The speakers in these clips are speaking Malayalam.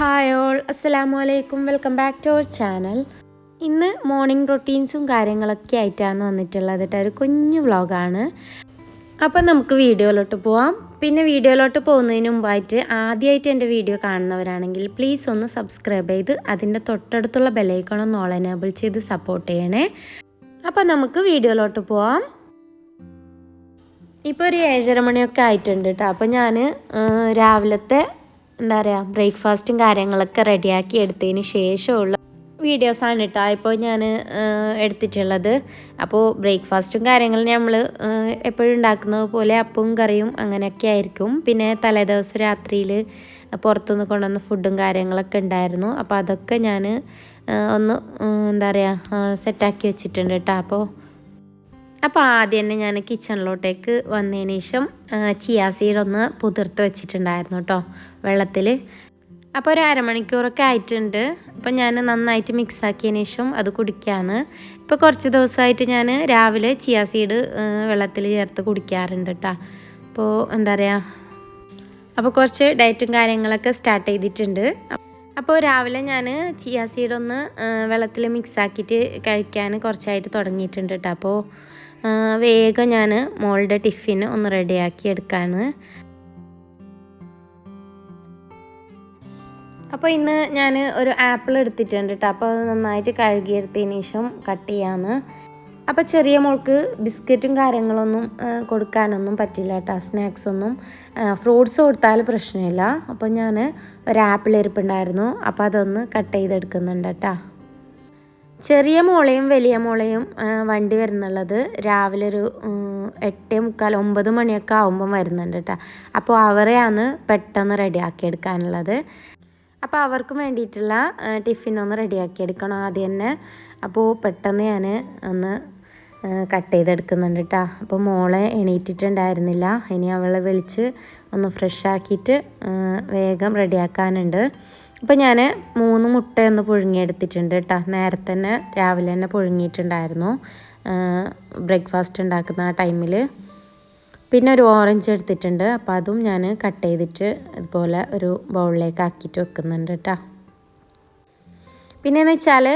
ഹായ് ഓൾ അസ്സലാമു അലൈക്കും welcome back to our channel ഇന്ന് മോർണിംഗ് റൊട്ടീൻസും കാര്യങ്ങളൊക്കെ ആയിട്ടാണ് വന്നിട്ടുള്ളത് കേട്ടോ. ഒരു കുഞ്ഞു വ്ളോഗാണ് അപ്പം നമുക്ക് വീഡിയോയിലോട്ട് പോവാം. പിന്നെ വീഡിയോയിലോട്ട് പോകുന്നതിന് മുമ്പായിട്ട് ആദ്യമായിട്ട് എന്റെ വീഡിയോ കാണുന്നവരാണെങ്കിൽ പ്ലീസ് ഒന്ന് സബ്സ്ക്രൈബ് ചെയ്ത് അതിന്റെ തൊട്ടടുത്തുള്ള ബെലൈക്കൺ ഒന്ന് ഓൾ എനേബിൾ ചെയ്ത് സപ്പോർട്ട് ചെയ്യണേ. അപ്പം നമുക്ക് വീഡിയോയിലോട്ട് പോവാം. ഇപ്പോൾ ഒരു ഏഴര മണിയൊക്കെ ആയിട്ടുണ്ട് കേട്ടോ. അപ്പോൾ ഞാൻ രാവിലത്തെ എന്താ പറയുക ബ്രേക്ക്ഫാസ്റ്റും കാര്യങ്ങളൊക്കെ റെഡിയാക്കി എടുത്തതിന് ശേഷമുള്ള വീഡിയോസാണ് കേട്ടോ ഇപ്പോൾ ഞാൻ എടുത്തിട്ടുള്ളത്. അപ്പോൾ ബ്രേക്ക്ഫാസ്റ്റും കാര്യങ്ങളും നമ്മൾ എപ്പോഴും ഉണ്ടാക്കുന്നത് പോലെ അപ്പവും കറിയും അങ്ങനെയൊക്കെ ആയിരിക്കും. പിന്നെ തലേദിവസം രാത്രിയിൽ പുറത്തുനിന്ന് കൊണ്ടുവന്ന ഫുഡും കാര്യങ്ങളൊക്കെ ഉണ്ടായിരുന്നു. അപ്പോൾ അതൊക്കെ ഞാൻ ഒന്ന് എന്താ പറയുക സെറ്റാക്കി വെച്ചിട്ടുണ്ട് കേട്ടോ. അപ്പോൾ അപ്പോൾ ആദ്യം തന്നെ ഞാൻ കിച്ചണിലോട്ടേക്ക് വന്നതിന് ശേഷം ചിയാ സീഡ് ഒന്ന് പുതിർത്ത് വെച്ചിട്ടുണ്ടായിരുന്നു കേട്ടോ വെള്ളത്തിൽ അപ്പോൾ ഒരു അരമണിക്കൂറൊക്കെ ആയിട്ടുണ്ട്. അപ്പോൾ ഞാൻ നന്നായിട്ട് മിക്സ് ആക്കിയതിന് ശേഷം അത് കുടിക്കാന്ന്. ഇപ്പോൾ കുറച്ച് ദിവസമായിട്ട് ഞാൻ രാവിലെ ചിയാ സീഡ് വെള്ളത്തിൽ ചേർത്ത് കുടിക്കാറുണ്ട് കേട്ടോ അപ്പോൾ എന്താ പറയുക അപ്പോൾ കുറച്ച് ഡയറ്റും കാര്യങ്ങളൊക്കെ സ്റ്റാർട്ട് ചെയ്തിട്ടുണ്ട്. അപ്പോൾ രാവിലെ ഞാൻ ചിയാ സീഡ് ഒന്ന് വെള്ളത്തിൽ മിക്സ് ആക്കിയിട്ട് കഴിക്കാൻ കുറച്ചായിട്ട് തുടങ്ങിയിട്ടുണ്ട് കേട്ടോ അപ്പോൾ വേഗം ഞാൻ മോളുടെ ടിഫിൻ ഒന്ന് റെഡിയാക്കി എടുക്കാന്ന്. അപ്പോൾ ഇന്ന് ഞാൻ ഒരു ആപ്പിൾ എടുത്തിട്ടുണ്ട് കേട്ടോ അപ്പോൾ അത് നന്നായിട്ട് കഴുകിയെടുത്തതിന് ശേഷം കട്ട് ചെയ്യാമെന്ന് അപ്പോൾ ചെറിയ മോൾക്ക് ബിസ്ക്കറ്റും കാര്യങ്ങളൊന്നും കൊടുക്കാനൊന്നും പറ്റില്ല കേട്ടോ സ്നാക്സ് ഒന്നും ഫ്രൂട്ട്സ് കൊടുത്താൽ പ്രശ്നമില്ല. അപ്പോൾ ഞാൻ ഒരു ആപ്പിൾ ഇരിപ്പുണ്ടായിരുന്നു അപ്പോൾ അതൊന്ന് കട്ട് ചെയ്തെടുക്കുന്നുണ്ട് കേട്ടോ ചെറിയ മോളെയും വലിയ മോളെയും വണ്ടി വരുന്നുള്ളത് രാവിലെ ഒരു എട്ട് മുക്കാൽ ഒമ്പത് മണിയൊക്കെ ആകുമ്പം വരുന്നുണ്ട് കേട്ടോ അപ്പോൾ അവരെയാണ് പെട്ടെന്ന് റെഡിയാക്കി എടുക്കാനുള്ളത് അപ്പോൾ അവർക്കും വേണ്ടിയിട്ടുള്ള ടിഫിനൊന്ന് റെഡിയാക്കി എടുക്കണം ആദ്യം തന്നെ. അപ്പോൾ പെട്ടെന്ന് ഞാൻ ഒന്ന് കട്ട് ചെയ്തെടുക്കുന്നുണ്ട് കേട്ടോ അപ്പോൾ മോളെ എണീറ്റിട്ടുണ്ടായിരുന്നില്ല. ഇനി അവളെ വിളിച്ച് ഒന്ന് ഫ്രഷ് ആക്കിയിട്ട് വേഗം റെഡിയാക്കാനുണ്ട്. അപ്പോൾ ഞാൻ മൂന്ന് മുട്ട ഒന്ന് പുഴുങ്ങിയെടുത്തിട്ടുണ്ട് കേട്ടോ നേരത്തെ തന്നെ രാവിലെ തന്നെ പുഴുങ്ങിയിട്ടുണ്ടായിരുന്നു. ബ്രേക്ക്ഫാസ്റ്റ് ഉണ്ടാക്കുന്ന ആ ടൈമിൽ പിന്നെ ഒരു ഓറഞ്ച് എടുത്തിട്ടുണ്ട്. അപ്പോൾ അതും ഞാൻ കട്ട് ചെയ്തിട്ട് ഇതുപോലെ ഒരു ബൗളിലേക്ക് ആക്കിയിട്ട് വെക്കുന്നുണ്ട് കേട്ടോ പിന്നെയെന്ന് വെച്ചാൽ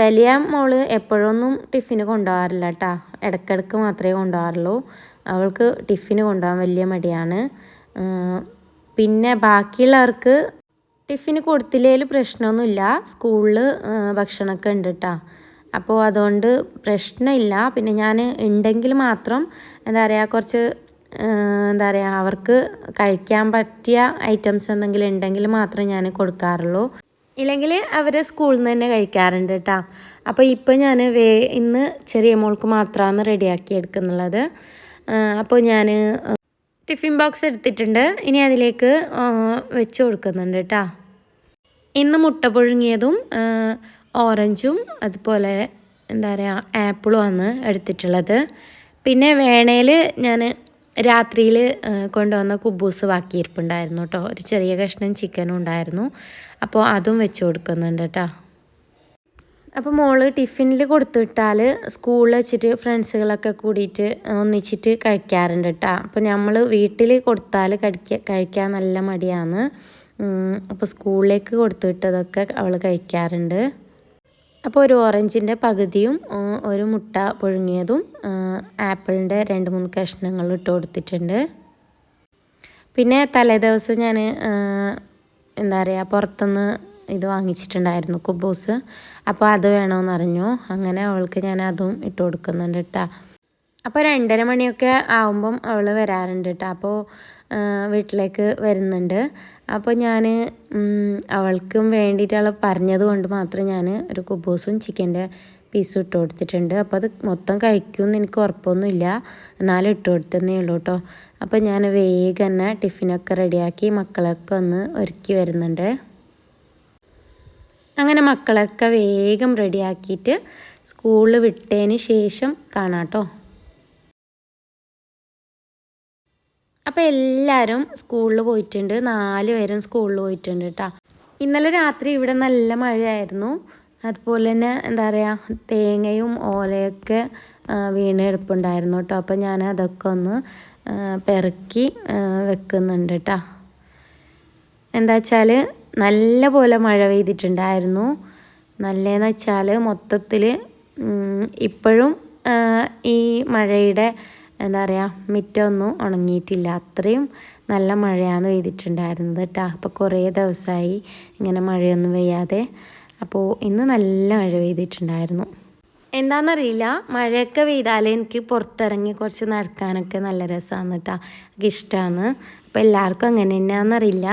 വലിയ മോൾ എപ്പോഴൊന്നും ടിഫിന് കൊണ്ടുപോകാറില്ല കേട്ടോ ഇടയ്ക്കിടയ്ക്ക് മാത്രമേ കൊണ്ടുപോകാറുള്ളൂ. അവൾക്ക് ടിഫിന് കൊണ്ടുപോകാൻ വലിയ മടിയാണ്. പിന്നെ ബാക്കിയുള്ളവർക്ക് ടിഫിന് കൊടുത്തില്ലേൽ പ്രശ്നമൊന്നുമില്ല. സ്കൂളിൽ ഭക്ഷണമൊക്കെ ഉണ്ട് കേട്ടോ അപ്പോൾ അതുകൊണ്ട് പ്രശ്നമില്ല. പിന്നെ ഞാൻ ഉണ്ടെങ്കിൽ മാത്രം എന്താ പറയുക കുറച്ച് എന്താ പറയുക അവർക്ക് കഴിക്കാൻ പറ്റിയ ഐറ്റംസ് എന്തെങ്കിലും ഉണ്ടെങ്കിൽ മാത്രമേ ഞാൻ കൊടുക്കാറുള്ളൂ. ഇല്ലെങ്കിൽ അവർ സ്കൂളിൽ നിന്ന് തന്നെ കഴിക്കാറുണ്ട് കേട്ടോ അപ്പോൾ ഇപ്പോൾ ഞാൻ വേ ഇന്ന് ചെറിയ മോൾക്ക് മാത്രമാണ് റെഡിയാക്കി എടുക്കുന്നുള്ളത്. അപ്പോൾ ഞാൻ ടിഫിൻ ബോക്സ് എടുത്തിട്ടുണ്ട്. ഇനി അതിലേക്ക് വെച്ച് കൊടുക്കുന്നുണ്ട് കേട്ടോ ഇന്ന് മുട്ട പുഴുങ്ങിയതും ഓറഞ്ചും അതുപോലെ എന്താ പറയുക ആപ്പിളുമാണ് എടുത്തിട്ടുള്ളത്. പിന്നെ വേണേൽ ഞാൻ രാത്രിയിൽ കൊണ്ടുവന്ന കുബൂസ് ബാക്കിയിരിപ്പുണ്ടായിരുന്നു കേട്ടോ ഒരു ചെറിയ കഷ്ണം ചിക്കനും ഉണ്ടായിരുന്നു. അപ്പോൾ അതും വെച്ച് കൊടുക്കുന്നുണ്ട് കേട്ടോ അപ്പോൾ മോൾ ടിഫിനിൽ കൊടുത്തുവിട്ടാൽ സ്കൂളിൽ വെച്ചിട്ട് ഫ്രണ്ട്സുകളൊക്കെ കൂടിയിട്ട് ഒന്നിച്ചിട്ട് കഴിക്കാറുണ്ട് കേട്ടോ അപ്പോൾ നമ്മൾ വീട്ടിൽ കൊടുത്താൽ കഴിക്ക കഴിക്കാൻ നല്ല മടിയാണ്. അപ്പോൾ സ്കൂളിലേക്ക് കൊടുത്തുവിട്ടതൊക്കെ അവൾ കഴിക്കാറുണ്ട്. അപ്പോൾ ഒരു ഓറഞ്ചിന്റെ പകുതിയും ഒരു മുട്ട പുഴുങ്ങിയതും ആപ്പിളിന്റെ രണ്ട് മൂന്ന് കഷ്ണങ്ങൾ ഇട്ട് കൊടുത്തിട്ടുണ്ട്. പിന്നെ തലേദിവസം ഞാൻ എന്താ പറയുക പുറത്തുനിന്ന് ഇത് വാങ്ങിച്ചിട്ടുണ്ടായിരുന്നു കുബൂസ്. അപ്പോൾ അത് വേണമെന്ന് അറിഞ്ഞു. അങ്ങനെ അവൾക്ക് ഞാൻ അതും ഇട്ട് കൊടുക്കുന്നുണ്ട് കേട്ടോ അപ്പോൾ രണ്ടര മണിയൊക്കെ ആവുമ്പം അവൾ വരാറുണ്ട് കേട്ടോ അപ്പോൾ വീട്ടിലേക്ക് വരുന്നുണ്ട്. അപ്പോൾ ഞാൻ അവൾക്കും വേണ്ടിയിട്ട് അവൾ പറഞ്ഞത് കൊണ്ട് മാത്രം ഞാൻ ഒരു കുബൂസും ചിക്കന്റെ പീസും ഇട്ട് കൊടുത്തിട്ടുണ്ട്. അപ്പോൾ അത് മൊത്തം കഴിക്കുമെന്ന് എനിക്ക് ഉറപ്പൊന്നുമില്ല. എന്നാലും ഇട്ട് കൊടുത്തതേ ഉള്ളൂ കേട്ടോ അപ്പോൾ ഞാൻ വേഗം തന്നെ ടിഫിനൊക്കെ റെഡിയാക്കി മക്കളൊക്കെ ഒന്ന് ഒരുക്കി വരുന്നുണ്ട്. അങ്ങനെ മക്കളൊക്കെ വേഗം റെഡിയാക്കിയിട്ട് സ്കൂളിൽ വിട്ടതിന് ശേഷം കാണാം കേട്ടോ അപ്പോൾ എല്ലാവരും സ്കൂളിൽ പോയിട്ടുണ്ട്. നാല് പേരും സ്കൂളിൽ പോയിട്ടുണ്ട് കേട്ടോ ഇന്നലെ രാത്രി ഇവിടെ നല്ല മഴയായിരുന്നു. അതുപോലെ തന്നെ എന്താ പറയുക തേങ്ങയും ഓലയൊക്കെ വീണ് എടുപ്പുണ്ടായിരുന്നു കേട്ടോ അപ്പോൾ ഞാൻ അതൊക്കെ ഒന്ന് പെറുക്കി വെക്കുന്നുണ്ട് കേട്ടോ എന്താ വെച്ചാൽ നല്ല പോലെ മഴ പെയ്തിട്ടുണ്ടായിരുന്നു. നല്ലതെന്ന് വെച്ചാൽ മൊത്തത്തിൽ ഇപ്പോഴും ഈ മഴയുടെ എന്താ പറയുക മിറ്റമൊന്നും ഉണങ്ങിയിട്ടില്ല. അത്രയും നല്ല മഴയാണ് പെയ്തിട്ടുണ്ടായിരുന്നത് കേട്ടോ അപ്പോൾ കുറേ ദിവസമായി ഇങ്ങനെ മഴയൊന്നും പെയ്യാതെ. അപ്പോൾ ഇന്ന് നല്ല മഴ പെയ്തിട്ടുണ്ടായിരുന്നു. എന്താണെന്നറിയില്ല മഴയൊക്കെ പെയ്താൽ എനിക്ക് പുറത്തിറങ്ങി കുറച്ച് നടക്കാനൊക്കെ നല്ല രസമാണ് കേട്ടോ എനിക്ക് ഇഷ്ടമാണ് അപ്പോൾ എല്ലാവർക്കും അങ്ങനെ തന്നെയാണെന്നറിയില്ല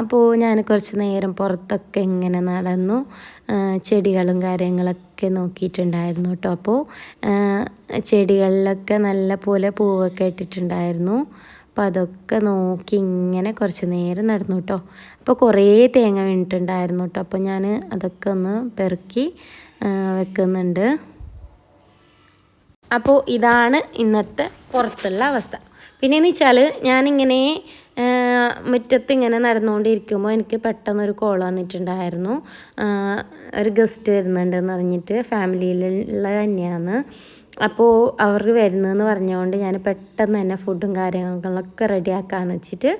അപ്പോൾ ഞാൻ കുറച്ച് നേരം പുറത്തൊക്കെ ഇങ്ങനെ നടന്നു. ചെടികളും കാര്യങ്ങളൊക്കെ നോക്കിയിട്ടുണ്ടായിരുന്നു കേട്ടോ. അപ്പോൾ ചെടികളിലൊക്കെ നല്ല പോലെ പൂവൊക്കെ ഇട്ടിട്ടുണ്ടായിരുന്നു. അപ്പോൾ അതൊക്കെ നോക്കി ഇങ്ങനെ കുറച്ച് നേരം നടന്നു കേട്ടോ. അപ്പോൾ കുറേ തേങ്ങ വീണിട്ടുണ്ടായിരുന്നു കേട്ടോ. അപ്പോൾ ഞാൻ അതൊക്കെ ഒന്ന് പെറുക്കി വെക്കുന്നുണ്ട്. അപ്പോൾ ഇതാണ് ഇന്നത്തെ പുറത്തുള്ള അവസ്ഥ. പിന്നെയെന്ന് വെച്ചാൽ ഞാനിങ്ങനെ മുറ്റത്ത് ഇങ്ങനെ നടന്നുകൊണ്ടിരിക്കുമ്പോൾ എനിക്ക് പെട്ടെന്നൊരു കോൾ വന്നിട്ടുണ്ടായിരുന്നു. ഒരു ഗസ്റ്റ് വരുന്നുണ്ടെന്ന് പറഞ്ഞിട്ട് ഫാമിലിയിലുള്ള തന്നെയാണ്. അപ്പോൾ അവർ വരുന്നതെന്ന് പറഞ്ഞുകൊണ്ട് ഞാൻ പെട്ടെന്ന് തന്നെ ഫുഡും കാര്യങ്ങളൊക്കെ റെഡിയാക്കാമെന്ന് വെച്ചിട്ട്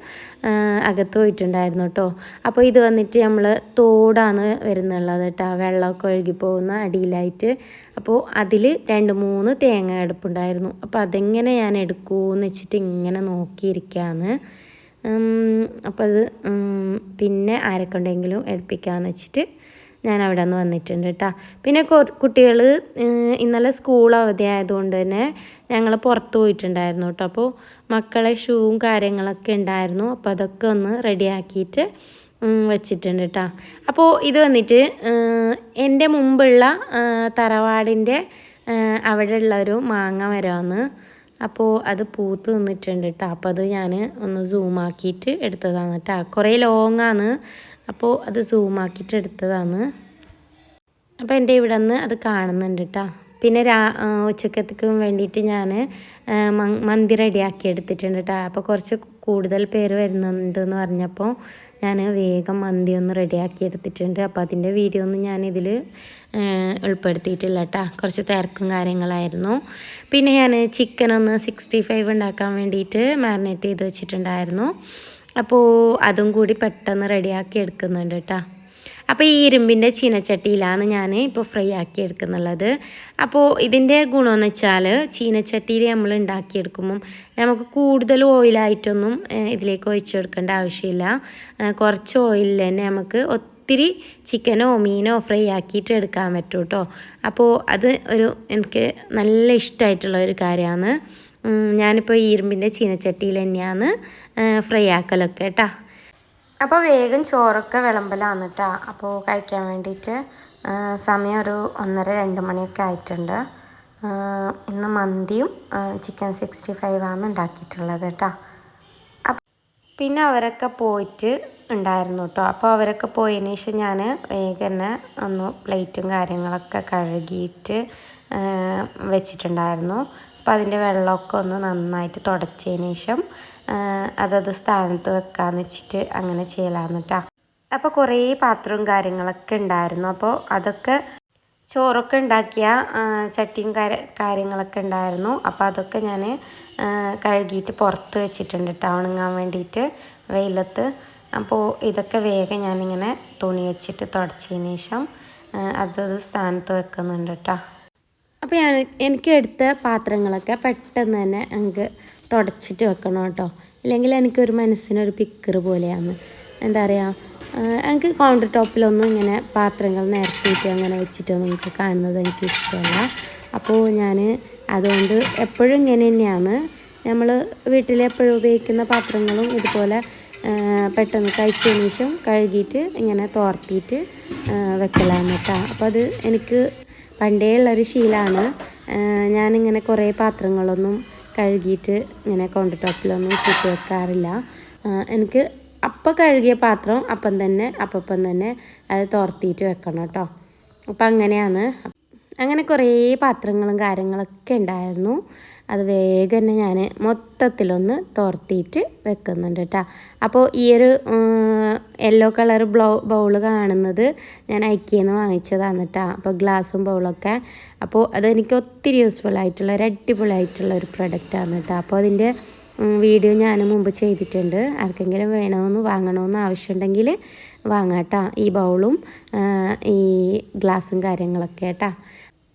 അകത്ത് പോയിട്ടുണ്ടായിരുന്നു കേട്ടോ അപ്പോൾ ഇത് വന്നിട്ട് നമ്മൾ തോടാണ് വരുന്നുള്ളത് കേട്ടോ വെള്ളമൊക്കെ ഒഴുകി പോകുന്ന അടിയിലായിട്ട്. അപ്പോൾ അതിൽ രണ്ട് മൂന്ന് തേങ്ങ എടുപ്പുണ്ടായിരുന്നു അപ്പോൾ അതെങ്ങനെ ഞാൻ എടുക്കുമെന്ന് വെച്ചിട്ട് ഇങ്ങനെ നോക്കിയിരിക്കുകയാണ് അപ്പോൾ അത് പിന്നെ ആരെക്കൊണ്ടെങ്കിലും എടുപ്പിക്കാമെന്ന് വെച്ചിട്ട് ഞാൻ അവിടെ നിന്ന് വന്നിട്ടുണ്ട് കേട്ടോ പിന്നെ കുട്ടികൾ ഇന്നലെ സ്കൂൾ അവധി ആയതുകൊണ്ട് തന്നെ ഞങ്ങൾ പുറത്ത് പോയിട്ടുണ്ടായിരുന്നു കേട്ടോ അപ്പോൾ മക്കളെ ഷൂവും കാര്യങ്ങളൊക്കെ ഉണ്ടായിരുന്നു. അപ്പോൾ അതൊക്കെ ഒന്ന് റെഡിയാക്കിയിട്ട് വെച്ചിട്ടുണ്ട് കേട്ടോ അപ്പോൾ ഇത് വന്നിട്ട് എന്റെ മുമ്പുള്ള തറവാടിന്റെ അവിടെ ഉള്ള ഒരു മാങ്ങ മരമാണ് അപ്പോൾ അത് പൂത്ത് നിന്നിട്ടുണ്ട് കേട്ടോ അപ്പോൾ അത് ഞാൻ ഒന്ന് സൂമാക്കിയിട്ട് എടുത്തതാണ് കേട്ടോ കുറേ ലോങ്ങാണ് അപ്പോൾ അത് സൂമാക്കിയിട്ട് എടുത്തതാണ്. അപ്പോൾ എന്റെ ഇവിടെ നിന്ന് അത് കാണുന്നുണ്ട് കേട്ടോ പിന്നെ രാ ഉച്ചക്കത്തേക്കും വേണ്ടിയിട്ട് ഞാൻ മന്തി റെഡിയാക്കി എടുത്തിട്ടുണ്ട് കേട്ടോ അപ്പോൾ കുറച്ച് കൂടുതൽ പേര് വരുന്നുണ്ട് എന്ന് പറഞ്ഞപ്പോൾ ഞാൻ വേഗം മന്തി ഒന്ന് റെഡിയാക്കി എടുത്തിട്ടുണ്ട്. അപ്പോൾ അതിന്റെ വീഡിയോ ഒന്നും ഞാനിതിൽ ഉൾപ്പെടുത്തിയിട്ടില്ല കേട്ടോ കുറച്ച് തിരക്കും കാര്യങ്ങളായിരുന്നു. പിന്നെ ഞാൻ ചിക്കൻ ഒന്ന് സിക്സ്റ്റി ഫൈവ് ഉണ്ടാക്കാൻ വേണ്ടിയിട്ട് മാരിനേറ്റ് ചെയ്ത് വെച്ചിട്ടുണ്ടായിരുന്നു. അപ്പോൾ അതും കൂടി പെട്ടെന്ന് റെഡിയാക്കി എടുക്കുന്നുണ്ട് കേട്ടോ അപ്പോൾ ഈ ഇരുമ്പിന്റെ ചീനച്ചട്ടിയിലാണ് ഞാൻ ഇപ്പോൾ ഫ്രൈ ആക്കി എടുക്കുന്നുള്ളത്. അപ്പോൾ ഇതിന്റെ ഗുണമെന്ന് വെച്ചാൽ ചീനച്ചട്ടിയിൽ നമ്മൾ ഉണ്ടാക്കിയെടുക്കുമ്പം നമുക്ക് കൂടുതൽ ഓയിലായിട്ടൊന്നും ഇതിലേക്ക് ഒഴിച്ചെടുക്കേണ്ട ആവശ്യമില്ല. കുറച്ച് ഓയിലിൽ തന്നെ നമുക്ക് ഒത്തിരി ചിക്കനോ മീനോ ഫ്രൈ ആക്കിയിട്ട് എടുക്കാൻ പറ്റും കേട്ടോ അപ്പോൾ അത് ഒരു എനിക്ക് നല്ല ഇഷ്ടമായിട്ടുള്ള ഒരു കാര്യമാണ്. ഞാനിപ്പോൾ ഈ ഇരുമ്പിന്റെ ചീനച്ചട്ടിയിൽ തന്നെയാണ് ഫ്രൈ ആക്കലൊക്കെ കേട്ടോ അപ്പോൾ വേഗം ചോറൊക്കെ വിളമ്പലാണ് കേട്ടോ അപ്പോൾ കഴിക്കാൻ വേണ്ടിയിട്ട് സമയം ഒരു ഒന്നര രണ്ട് മണിയൊക്കെ ആയിട്ടുണ്ട്. ഇന്ന് മന്തിയും ചിക്കൻ സിക്സ്റ്റി ഫൈവ് ആണ് ഉണ്ടാക്കിയിട്ടുള്ളത് കേട്ടോ. പിന്നെ അവരൊക്കെ പോയിട്ട് ഉണ്ടായിരുന്നു കേട്ടോ. അപ്പോൾ അവരൊക്കെ പോയതിന് ശേഷം ഞാൻ വേഗം തന്നെ ഒന്ന് പ്ലേറ്റും കാര്യങ്ങളൊക്കെ കഴുകിയിട്ട് വെച്ചിട്ടുണ്ടായിരുന്നു. അപ്പോൾ അതിന്റെ വെള്ളമൊക്കെ ഒന്ന് നന്നായിട്ട് തുടച്ചതിന് ശേഷം അതത് സ്ഥാനത്ത് വെക്കാമെന്ന് വെച്ചിട്ട് അങ്ങനെ ചെയ്യലാന്ന് കേട്ടോ അപ്പോൾ കുറേ പാത്രവും കാര്യങ്ങളൊക്കെ ഉണ്ടായിരുന്നു. അപ്പോൾ അതൊക്കെ ചോറൊക്കെ ഉണ്ടാക്കിയ ചട്ടിയും കാര്യങ്ങളൊക്കെ ഉണ്ടായിരുന്നു. അപ്പോൾ അതൊക്കെ ഞാൻ കഴുകിയിട്ട് പുറത്ത് വെച്ചിട്ടുണ്ട് കേട്ടോ ഉണങ്ങാൻ വേണ്ടിയിട്ട് വെയിലത്ത്. അപ്പോൾ ഇതൊക്കെ വേഗം ഞാനിങ്ങനെ തുണി വെച്ചിട്ട് തുടച്ചതിന് ശേഷം അതത് സ്ഥാനത്ത് വെക്കുന്നുണ്ട് കേട്ടോ അപ്പോൾ ഞാൻ എനിക്ക് എടുത്ത പാത്രങ്ങളൊക്കെ പെട്ടെന്ന് തന്നെ എനിക്ക് തുടച്ചിട്ട് വെക്കണം കേട്ടോ. ഇല്ലെങ്കിൽ എനിക്കൊരു മനസ്സിനൊരു പിക്കർ പോലെയാണ്. എന്താ പറയുക എനിക്ക് കൗണ്ടർ ടോപ്പിലൊന്നും ഇങ്ങനെ പാത്രങ്ങൾ നിരത്തിയിട്ട് അങ്ങനെ വെച്ചിട്ടൊന്നും എനിക്ക് കാണുന്നത് എനിക്ക് ഇഷ്ടമല്ല. അപ്പോൾ ഞാൻ അതുകൊണ്ട് എപ്പോഴും ഇങ്ങനെ തന്നെയാണ്. നമ്മൾ വീട്ടിൽ എപ്പോഴും ഉപയോഗിക്കുന്ന പാത്രങ്ങളും ഇതുപോലെ പെട്ടെന്ന് കഴിച്ചതിന് ശേഷം കഴുകിയിട്ട് ഇങ്ങനെ തോർത്തിയിട്ട് വെക്കലാണ് കേട്ടോ. അപ്പോൾ അത് എനിക്ക് പണ്ടേ ഉള്ളൊരു ശീലമാണ് ഞാനിങ്ങനെ കുറേ പാത്രങ്ങളൊന്നും കഴുകിയിട്ട് ഇങ്ങനെ കൗണ്ടർ ടോപ്പിലൊന്നും വെക്കാറില്ല. എനിക്ക് അപ്പം കഴുകിയ പാത്രം അപ്പം തന്നെ അപ്പം തന്നെ അത് തോർത്തിയിട്ട് വെക്കണം കേട്ടോ. അപ്പം അങ്ങനെയാണ്. അങ്ങനെ കുറേ പാത്രങ്ങളും കാര്യങ്ങളൊക്കെ ഉണ്ടായിരുന്നു. അത് വേഗം തന്നെ ഞാൻ മൊത്തത്തിലൊന്ന് തോർത്തിയിട്ട് വെക്കുന്നുണ്ട് കേട്ടോ. അപ്പോൾ ഈ ഒരു യെല്ലോ കളർ ബ്ലൗ ബൗൾ കാണുന്നത് ഞാൻ ഐക്കിയെന്ന് വാങ്ങിച്ചതാണ് കേട്ടോ അപ്പോൾ ഗ്ലാസും ബൗളൊക്കെ. അപ്പോൾ അതെനിക്ക് ഒത്തിരി യൂസ്ഫുൾ ആയിട്ടുള്ള ഒരു അടിപൊളിയായിട്ടുള്ള ഒരു പ്രൊഡക്റ്റാണ് കേട്ടോ അപ്പോൾ അതിന്റെ വീഡിയോ ഞാൻ മുമ്പ് ചെയ്തിട്ടുണ്ട്. ആർക്കെങ്കിലും വേണമെന്ന് വാങ്ങണമെന്ന് ആവശ്യമുണ്ടെങ്കിൽ വാങ്ങാട്ടാ ഈ ബൗളും ഈ ഗ്ലാസും കാര്യങ്ങളൊക്കെ കേട്ടോ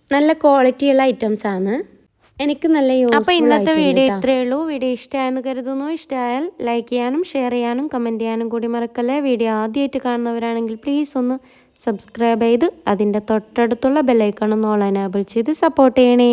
നല്ല ക്വാളിറ്റിയുള്ള ഐറ്റംസാണ് എനിക്ക് നല്ല അപ്പോൾ ഇന്നത്തെ വീഡിയോ ഇത്രയേ ഉള്ളൂ. വീഡിയോ ഇഷ്ടമായെന്ന് കരുതുന്നു. ഇഷ്ടമായാൽ ലൈക്ക് ചെയ്യാനും ഷെയർ ചെയ്യാനും കമന്റ് ചെയ്യാനും കൂടി മറക്കല്ലേ? വീഡിയോ ആദ്യമായിട്ട് കാണുന്നവരാണെങ്കിൽ പ്ലീസ് ഒന്ന് സബ്സ്ക്രൈബ് ചെയ്ത് അതിന്റെ തൊട്ടടുത്തുള്ള ബെല്ലൈക്കൺ ഒന്ന് ഓൾ എനേബിൾ ചെയ്ത് സപ്പോർട്ട് ചെയ്യണേ.